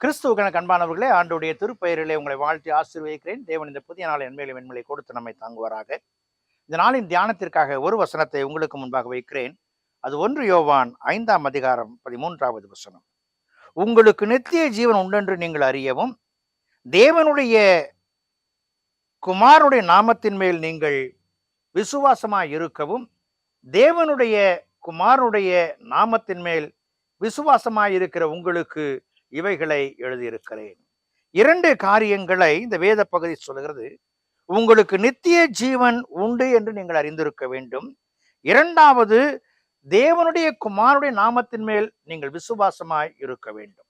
கிறிஸ்துவுக்கான கண்பானவர்களே ஆண்டுடைய திருப்பெயரிலே உங்களை வாழ்த்தி ஆசீர்வதிக்கிறேன். தேவன் இந்த புதிய நாள் என்மேலும் என்மலை கொடுத்து நம்மை தாங்குவாராக. இந்த நாளின் தியானத்திற்காக ஒரு வசனத்தை உங்களுக்கு முன்பாக வைக்கிறேன். அது ஒன்று யோவான் ஐந்தாம் அதிகாரம் பதிமூன்றாவது வசனம். உங்களுக்கு நித்திய ஜீவன் உண்டென்று நீங்கள் அறியவும் தேவனுடைய குமாருடைய நாமத்தின் மேல் நீங்கள் விசுவாசமாய் இருக்கவும் தேவனுடைய குமாரனுடைய நாமத்தின் மேல் விசுவாசமாய் இருக்கிற உங்களுக்கு இவைகளை எழுதியிருக்கிறேன். இரண்டு காரியங்களை இந்த வேத பகுதி சொல்கிறது உங்களுக்கு நித்திய ஜீவன் உண்டு என்று நீங்கள் அறிந்திருக்க வேண்டும். இரண்டாவது தேவனுடைய குமாருடைய நாமத்தின் மேல் நீங்கள் விசுவாசமாய் இருக்க வேண்டும்.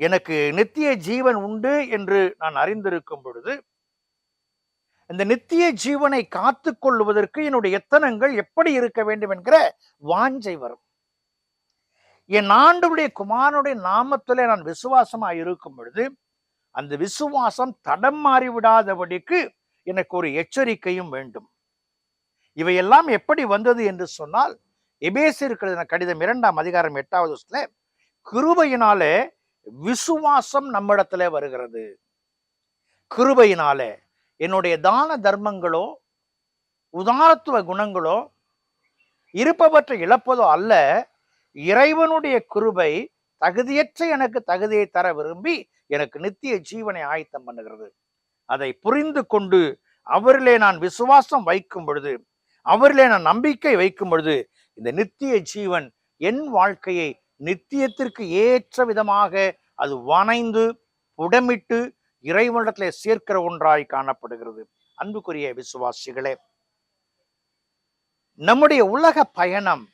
எனக்கு நித்திய ஜீவன் உண்டு என்று நான் அறிந்திருக்கும் பொழுது இந்த நித்திய ஜீவனை காத்து கொள்வதற்கு என்னுடைய எத்தனங்கள் எப்படி இருக்க வேண்டும் என்கிற வாஞ்சை வரும். என் ஆண்டுடைய குமாரனுடைய நாமத்திலே நான் விசுவாசமாக இருக்கும் பொழுது அந்த விசுவாசம் தடம் மாறிவிடாதபடிக்கு எனக்கு ஒரு எச்சரிக்கையும் வேண்டும். இவையெல்லாம் எப்படி வந்தது என்று சொன்னால் எபேசிருக்கிற கடிதம் இரண்டாம் அதிகாரம் எட்டாவது வருஷத்துல கிருபையினாலே விசுவாசம் நம்மிடத்துல வருகிறது. கிருபையினாலே என்னுடைய தான தர்மங்களோ உதாரத்துவ குணங்களோ இருப்பவற்றை இழப்பதோ அல்ல இறைவனுடைய கிருபை தகுதியற்ற எனக்கு தகுதியை தர விரும்பி எனக்கு நித்திய ஜீவனை ஆயத்தம் பண்ணுகிறது. அதை புரிந்து கொண்டு அவரிலே நான் விசுவாசம் வைக்கும் பொழுது அவரிலே நான் நம்பிக்கை வைக்கும் பொழுது இந்த நித்திய ஜீவன் என் வாழ்க்கையை நித்தியத்திற்கு ஏற்ற விதமாக அது வனைந்து புடமிட்டு இறைவனிடத்திலே சேர்க்கிற ஒன்றாய் காணப்படுகிறது. அன்புக்குரிய விசுவாசிகளே நம்முடைய உலக பயணம்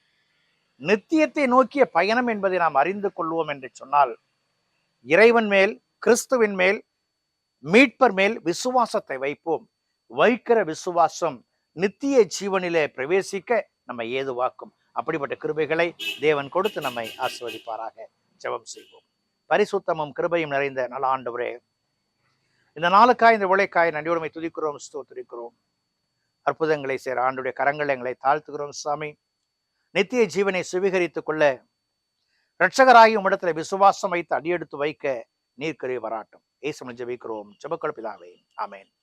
நித்தியத்தை நோக்கிய பயணம் என்பதை நாம் அறிந்து கொள்வோம் என்று சொன்னால் இறைவன் மேல் கிறிஸ்துவின் மேல் மீட்பர் மேல் விசுவாசத்தை வைப்போம். வைக்கிற விசுவாசம் நித்திய ஜீவனிலே பிரவேசிக்க நம்ம ஏதுவாக்கும். அப்படிப்பட்ட கிருபைகளை தேவன் கொடுத்து நம்மை ஆஸ்வதிப்பாராக ஜெபம் செய்வோம். பரிசுத்தமும் கிருபையும் நிறைந்த நல்ல ஆண்டவரே இந்த நாளுக்காய் இந்த உழைக்காய் நன்றியுடைமை துதிக்கிறோம் ஸ்தோத்திரிக்கிறோம். அற்புதங்களை சேர ஆண்டுடைய கரங்கள் எங்களை தாழ்த்துகிறோம் சாமி நித்திய ஜீவனை சுவீகரித்துக் கொள்ள இரட்சகராகி உம்மிடத்துல விசுவாசம் வைத்து அடியெடுத்து வைக்க நீர்க்கரை வராட்டும். ஏசமன் ஜபிக்கிறோம். ஜபக்கல் பிதாவே. ஆமேன்.